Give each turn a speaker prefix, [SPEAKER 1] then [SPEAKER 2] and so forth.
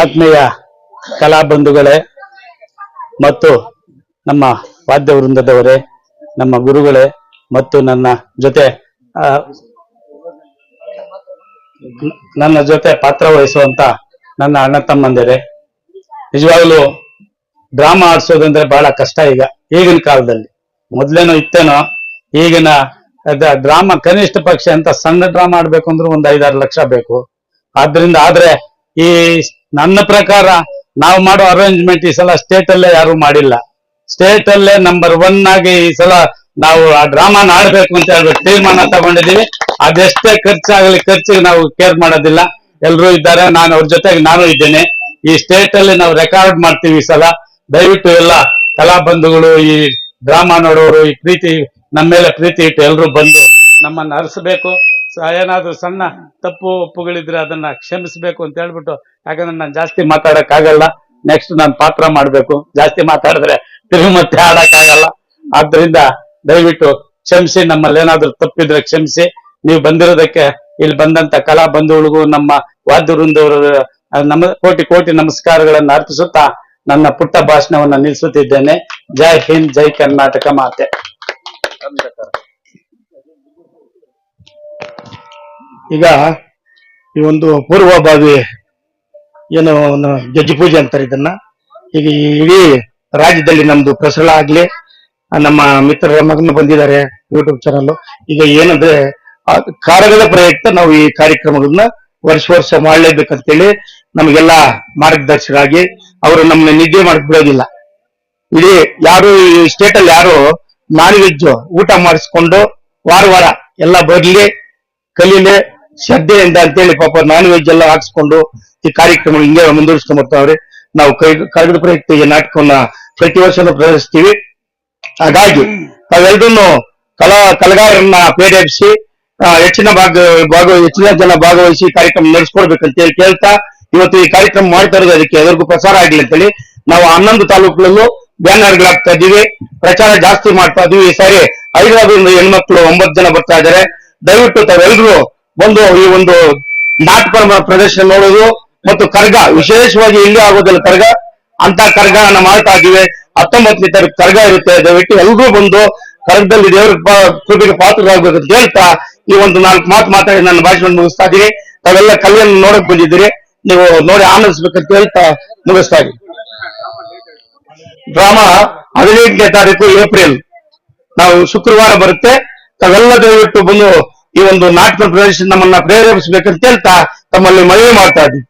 [SPEAKER 1] ಆತ್ಮೀಯ ಕಲಾ ಬಂಧುಗಳೇ ಮತ್ತು ನಮ್ಮ ವಾದ್ಯ ವೃಂದದವರೇ, ನಮ್ಮ ಗುರುಗಳೇ ಮತ್ತು ನನ್ನ ಜೊತೆ ನನ್ನ ಜೊತೆ ಪಾತ್ರ ವಹಿಸುವಂತ ನನ್ನ ಅಣ್ಣ ತಮ್ಮಂದಿರೇ, ನಿಜವಾಗ್ಲೂ ಡ್ರಾಮಾ ಆಡ್ಸೋದಂದ್ರೆ ಬಹಳ ಕಷ್ಟ ಈಗ, ಈಗಿನ ಕಾಲದಲ್ಲಿ. ಮೊದ್ಲೇನೋ ಇತ್ತೇನೋ, ಈಗಿನ ಡ್ರಾಮಾ ಕನಿಷ್ಠ ಪಕ್ಷ ಅಂತ ಸಣ್ಣ ಡ್ರಾಮಾ ಆಡ್ಬೇಕು ಅಂದ್ರೆ ಒಂದ್ ಐದಾರು ಲಕ್ಷ ಬೇಕು. ಆದ್ರಿಂದ ಆದ್ರೆ ಈ ನನ್ನ ಪ್ರಕಾರ ನಾವು ಮಾಡೋ ಅರೇಂಜ್ಮೆಂಟ್ ಈ ಸಲ ಸ್ಟೇಟ್ ಅಲ್ಲೇ ಯಾರು ಮಾಡಿಲ್ಲ. ಸ್ಟೇಟ್ ಅಲ್ಲೇ ನಂಬರ್ ಒನ್ ಆಗಿ ಈ ಸಲ ನಾವು ಆ ಡ್ರಾಮಾನ ಆಡ್ಬೇಕು ಅಂತ ಹೇಳ್ಬಿಟ್ಟು ತೀರ್ಮಾನ ತಗೊಂಡಿದೀವಿ ಅದೆಷ್ಟೇ ಖರ್ಚಾಗಲಿ ಖರ್ಚಿಗೆ ನಾವು ಕೇರ್ ಮಾಡೋದಿಲ್ಲ. ಎಲ್ಲರೂ ಇದ್ದಾರೆ, ನಾನು ಅವ್ರ ಜೊತೆಗೆ ನಾನು ಇದ್ದೇನೆ. ಈ ಸ್ಟೇಟ್ ಅಲ್ಲಿ ನಾವು ರೆಕಾರ್ಡ್ ಮಾಡ್ತೀವಿ ಈ ಸಲ. ದಯವಿಟ್ಟು ಎಲ್ಲ ಕಲಾ ಬಂಧುಗಳು, ಈ ಡ್ರಾಮಾ ನೋಡೋರು, ಈ ಪ್ರೀತಿ ನಮ್ಮ ಮೇಲೆ ಪ್ರೀತಿ ಇಟ್ಟು ಎಲ್ಲರೂ ಬಂದು ನಮ್ಮನ್ನ ಹರಿಸಬೇಕು ಏನಾದ್ರೂ ಸಣ್ಣ ತಪ್ಪು ಒಪ್ಪುಗಳಿದ್ರೆ ಅದನ್ನ ಕ್ಷಮಿಸಬೇಕು ಅಂತ ಹೇಳ್ಬಿಟ್ಟು, ಯಾಕಂದ್ರೆ ನಾನು ಜಾಸ್ತಿ ಮಾತಾಡಕ್ ಆಗಲ್ಲ ನೆಕ್ಸ್ಟ್ ನಾನು ಪಾತ್ರ ಮಾಡ್ಬೇಕು. ಜಾಸ್ತಿ ಮಾತಾಡಿದ್ರೆ ತಿರುಗಿ ಮತ್ತೆ ಆಡಕ್ ಆಗಲ್ಲ ಆದ್ರಿಂದ ದಯವಿಟ್ಟು ಕ್ಷಮಿಸಿ, ನಮ್ಮಲ್ಲಿ ಏನಾದ್ರೂ ತಪ್ಪಿದ್ರೆ ಕ್ಷಮಿಸಿ. ನೀವು ಬಂದಿರೋದಕ್ಕೆ ಇಲ್ಲಿ ಬಂದಂತ ಕಲಾ ಬಂಧುಗಳಿಗೂ, ನಮ್ಮ ವಾದ್ಯ ನಮ್ಮ ಕೋಟಿ ಕೋಟಿ ನಮಸ್ಕಾರಗಳನ್ನು ಅರ್ಪಿಸುತ್ತಾ ನನ್ನ ಪುಟ್ಟ ಭಾಷಣವನ್ನ ನಿಲ್ಲಿಸುತ್ತಿದ್ದೇನೆ. ಜೈ ಹಿಂದ್, ಜೈ ಕರ್ನಾಟಕ ಮಾತೆ.
[SPEAKER 2] ಈಗ ಈ ಒಂದು ಪೂರ್ವಭಾವಿ ಏನು ಗೆಜ್ಜೆ ಪೂಜೆ ಅಂತಾರೆ ಇದನ್ನ. ಈಗ ಇಡೀ ರಾಜ್ಯದಲ್ಲಿ ನಮ್ದು ಪ್ರಸರಣ ಆಗ್ಲಿ ನಮ್ಮ ಮಿತ್ರರ ಮಗನ ಬಂದಿದ್ದಾರೆ ಯೂಟ್ಯೂಬ್ ಚಾನಲ್ ಈಗ ಏನಂದ್ರೆ ಕಾರಗದ ಪ್ರಯುಕ್ತ ನಾವು ಈ ಕಾರ್ಯಕ್ರಮಗಳನ್ನ ವರ್ಷ ವರ್ಷ ಮಾಡ್ಲೇಬೇಕಂತೇಳಿ ನಮಗೆಲ್ಲ ಮಾರ್ಗದರ್ಶಕರಾಗಿ ಅವರು ನಮ್ಮನ್ನ ನಿದ್ದೆ ಮಾಡಕ್ ಬಿಡೋದಿಲ್ಲ. ಇಡೀ ಯಾರು ಈ ಸ್ಟೇಟ್ ಅಲ್ಲಿ ಯಾರು ನಾನ್ ವೆಜ್ ಊಟ ಮಾಡಿಸ್ಕೊಂಡು ವಾರ ವಾರ ಎಲ್ಲ ಬರ್ಲಿ, ಕಲೀಲಿ ಶ್ರದ್ಧೆಯಿಂದ ಅಂತೇಳಿ ಪಾಪ ನಾನ್ ವೆಜ್ ಎಲ್ಲ ಹಾಕ್ಸ್ಕೊಂಡು ಈ ಕಾರ್ಯಕ್ರಮ ಹಿಂಗೆ ಮುಂದುವರಿಸ್ಕೊಂಡ್ ಬರ್ತಾವ್ರೆ ನಾವು ಕೈ ಪ್ರಯುಕ್ತ ಈ ನಾಟಕವನ್ನ ಪ್ರತಿ ವರ್ಷನೂ ಪ್ರದರ್ಶಿಸ್ತೀವಿ. ಹಾಗಾಗಿ ತಾವೆಲ್ಲರೂ ಕಲಾ, ಕಲಾಗಾರರನ್ನ ಪ್ರೇರೇಪಿಸಿ ಹೆಚ್ಚಿನ ಭಾಗ ಭಾಗ, ಹೆಚ್ಚಿನ ಜನ ಭಾಗವಹಿಸಿ ಕಾರ್ಯಕ್ರಮ ನಡೆಸ್ಕೊಡ್ಬೇಕಂತ ಹೇಳಿ ಕೇಳ್ತಾ, ಇವತ್ತು ಈ ಕಾರ್ಯಕ್ರಮ ಮಾಡ್ತಾ ಇರೋದು ಅದಕ್ಕೆ ಎಲ್ಲರಿಗೂ ಪ್ರಸಾರ ಆಗ್ಲಿ ಅಂತೇಳಿ ನಾವು ಹನ್ನೊಂದು ತಾಲೂಕುಗಳಲ್ಲೂ ಬ್ಯಾನರ್ಗಳಾಗ್ತಾ ಇದೀವಿ ಪ್ರಚಾರ ಜಾಸ್ತಿ ಮಾಡ್ತಾ ಇದೀವಿ ಈ ಸಾರಿ ಹೈದರಾಬಾದ್ ಹೆಣ್ಮಕ್ಳು ಒಂಬತ್ತು ಜನ ಬರ್ತಾ ಇದ್ದಾರೆ. ದಯವಿಟ್ಟು ತಾವೆಲ್ಲರೂ ಬಂದು ಈ ಒಂದು ನಾಟಕ ಪ್ರದರ್ಶನ ನೋಡೋದು ಮತ್ತು ಕರ್ಗ, ವಿಶೇಷವಾಗಿ ಇಲ್ಲಿ ಆಗೋದಿಲ್ಲ ಕರ್ಗ. ಅಂತ ಕರ್ಗ ನಮ್ಮ ಮಾಡ್ತಾ ಆಗಿವೆ ಹತ್ತೊಂಬತ್ತನೇ ತಾರೀಕು ಕರ್ಗ ಇರುತ್ತೆ. ದಯವಿಟ್ಟು ಎಲ್ರೂ ಬಂದು ಕರ್ಗದಲ್ಲಿ ದೇವರ ಕೃಪೆಗೆ ಪಾತ್ರರಾಗಬೇಕು ಅಂತ ಹೇಳ್ತಾ ಈ ಒಂದು ನಾಲ್ಕು ಮಾತು ಮಾತಾಡಿ ನನ್ನ ಭಾಷಣ ಮುಗಿಸ್ತಾ ಇದ್ದೀನಿ. ತಾವೆಲ್ಲ ಕಲೆಯನ್ನು ನೋಡಕ್ ಬಂದಿದ್ದೀರಿ. ನೀವು ನೋಡಿ ಆನಂದಿಸ್ಬೇಕಂತ ಹೇಳ್ತಾ ಮುಗಿಸ್ತಾ ಇದ್ದೀನಿ. ಡ್ರಾಮಾ ಹದಿನೆಂಟನೇ ತಾರೀಕು ಏಪ್ರಿಲ್. ನಾವು ಶುಕ್ರವಾರ ಬರುತ್ತೆ. ತಾವೆಲ್ಲ ದಯವಿಟ್ಟು ಬಂದು ಈ ಒಂದು ನಾಟಕ ಪ್ರದರ್ಶನ ನಮ್ಮನ್ನ ಪ್ರೇರೇಪಿಸಬೇಕಂತ ಹೇಳ್ತಾ ತಮ್ಮಲ್ಲಿ ಮನವಿ ಮಾಡ್ತಾ ಇದ್ದೀವಿ